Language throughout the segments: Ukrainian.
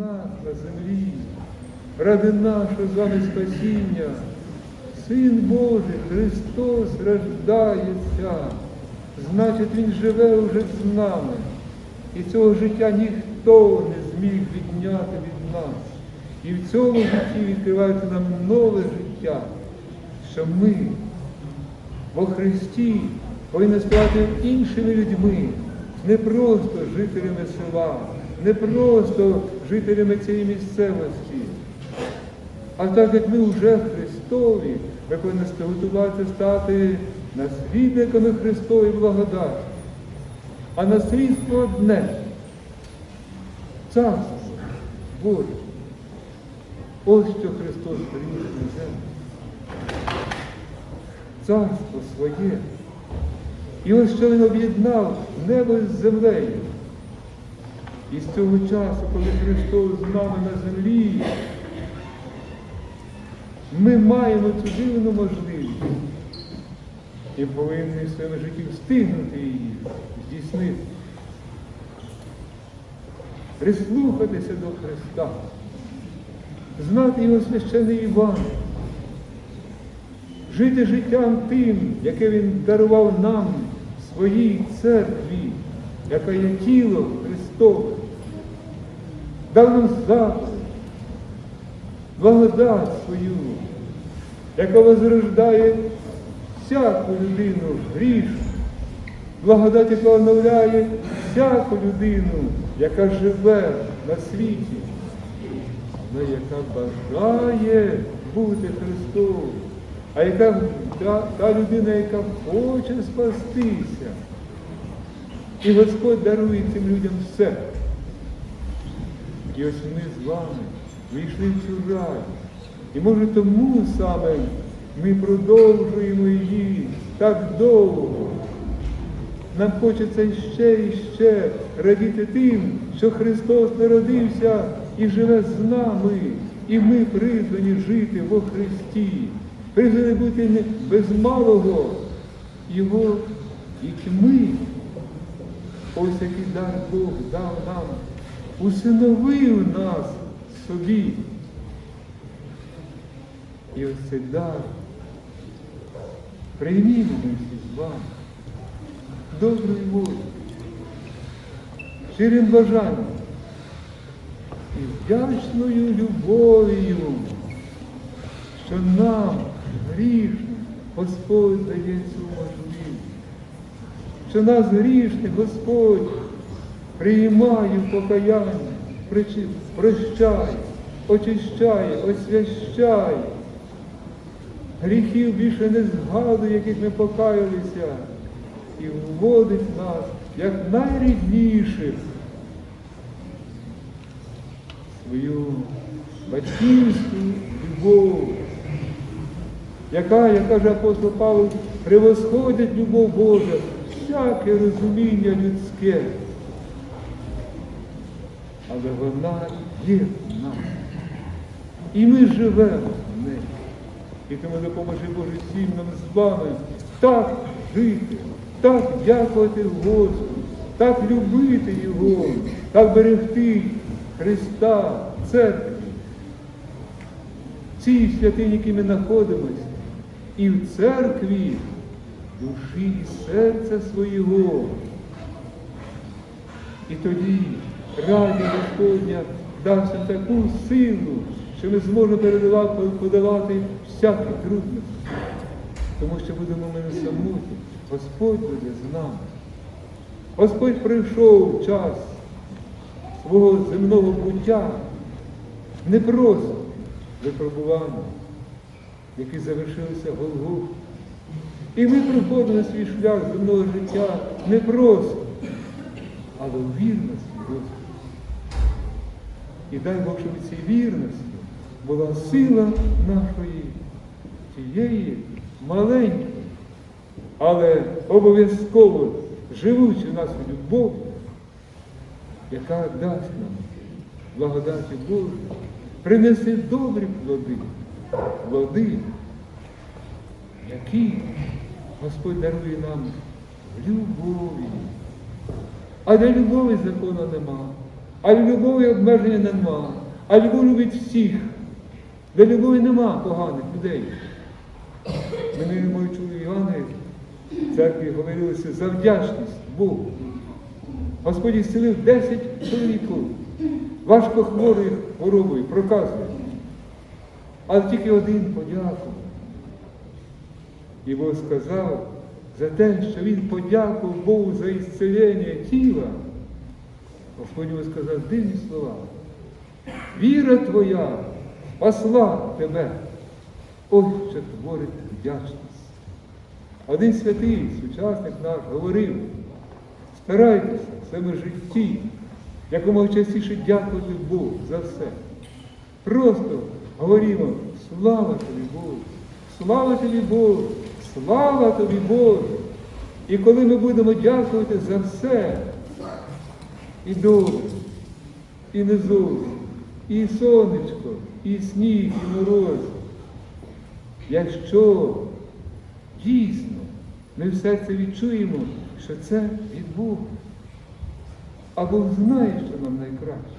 нас на землі, ради нашого з вами спасіння. Син Божий Христос рождається, значить Він живе уже з нами. І цього життя ніхто не зміг відняти від нас. І в цьому житті відкривається нам нове життя, що ми во Христі повинні ставати іншими людьми, не просто жителями села, не просто жителями цієї місцевості. А так як ми вже Христові, ми повинні готуватися стати наслідниками Христової благодаті. А наслідство одне царство Боже. Ось що Христос приніс на землю. Царство своє. І ось що Він об'єднав небо з землею. І з цього часу, коли Христос з нами на землі, ми маємо цю дивну можливість і повинні в своєму житті встигнути її, здійснити. Прислухатися до Христа, знати Його священний Іван, жити життям тим, яке Він дарував нам своїй церкві, яка є тіло Христове, дав нам заповідь, благодать свою, яка возрождає всяку людину грішну, благодать, яка оновляє всяку людину, яка живе на світі, але яка бажає бути Христом, а яка та, та людина, яка хоче спастися. І Господь дарує цим людям все. І ось ми з вами вийшли в цю радість. І може тому саме ми продовжуємо її так довго. Нам хочеться ще і ще радіти тим, що Христос народився і живе з нами, і ми призвані жити во Христі, призвані бути без малого Його дітьми. Ось який дар Бог дав нам, усиновив нас собі. І ось цей дар приймімо ми з вами доброю волею, щирим бажанням і вдячною любов'ю, що нам грішним Господь дає цю можливість, що нас грішних Господь приймає в покаяння, прощає, очищає, освящає. Гріхів більше не згадує, яких ми покаялися, і вводить нас як найрідніших свою батьківську любов, яка, як каже апостол Павло, превосходить любов Божа, всяке розуміння людське. Але вона є в нас. І ми живемо в неї. І тому допоможи Боже всім нам з вами так жити, так дякувати Господу, так любити Його, так берегти Христа, церкві. Цій святині, які ми знаходимося, і в церкві душі і серця свого. І тоді радість Господня дасть нам таку силу, що ми зможемо передавати, подолати всякі трудності. Тому що будемо ми не самотні. Господь буде з нами. Господь прийшов час свого земного буття не просто випробування, які завершилися Голгоф. І ми проходили свій шлях земного життя не просто, але у вірності Господу. І дай Бог, щоб у цій вірності була сила нашої тієї маленької, але обов'язково живучи в нас любов, яка дасть нам благодаті Божу, принесе добрі плоди, плоди, які Господь дарує нам в любові. А для любові закону нема. А любові обмеження нема. А любов любить всіх. Для любові нема поганих людей. Мене мой чоловік Іванович в церкві говорилося за вдячність Богу. Господь зцілив 10 чоловіків, важко хворих хворобою, проказує. Але тільки один подякував. І Бог сказав за те, що він подякував Богу за ісцелення тіла. Господь сказав дивні слова. Віра твоя спасла тебе. Ось що творить вдячність. Один святий, сучасник наш, говорив, старайтеся в своєму житті, якомога частіше дякувати Богу за все. Просто говоримо, слава тобі Богу, слава тобі Богу, слава тобі Богу. І коли ми будемо дякувати за все, і добре, і не і сонечко, і сніг, і мороз, якщо дійсно ми все це відчуємо, що це від Бога. А Бог знає, що нам найкраще.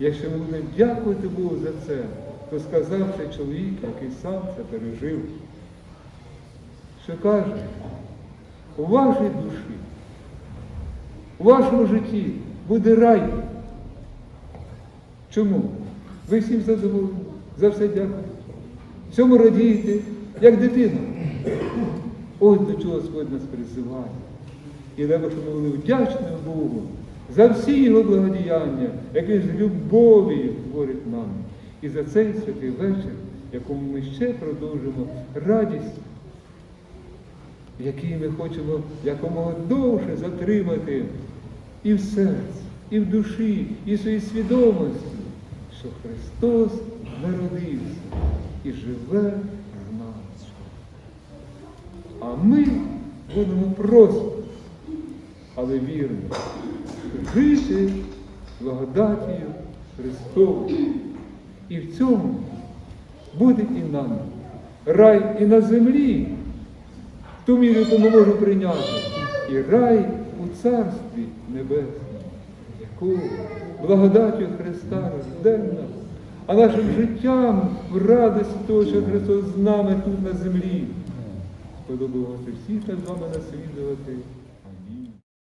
Якщо ми будемо дякувати Богу за це, то сказав цей чоловік, який сам це пережив, що каже, у вашій душі, у вашому житті буде рай. Чому? Ви всім задоволені, за все дякуєте. Всьому радієте, як дитина. Ось до чого Господь нас призиває. І треба, щоб ми були вдячними Богу за всі його благодіяння, які з любов'ю творить нам. І за цей святий вечір, якому ми ще продовжимо радість, який ми хочемо якомога довше затримати і в серці, і в душі, і в своїй свідомості, що Христос народився і живе в нас. А ми будемо просто, але вірно, жити благодатію Христовою. І в цьому буде і нам рай і на землі, ту міру, яку ми можемо прийняти, і рай у Царстві Небесному, яку благодаттю Христа розденна, а нашим життям в радості того, що Христос з нами тут на землі. Сподобалося всіх над вами наслідувати.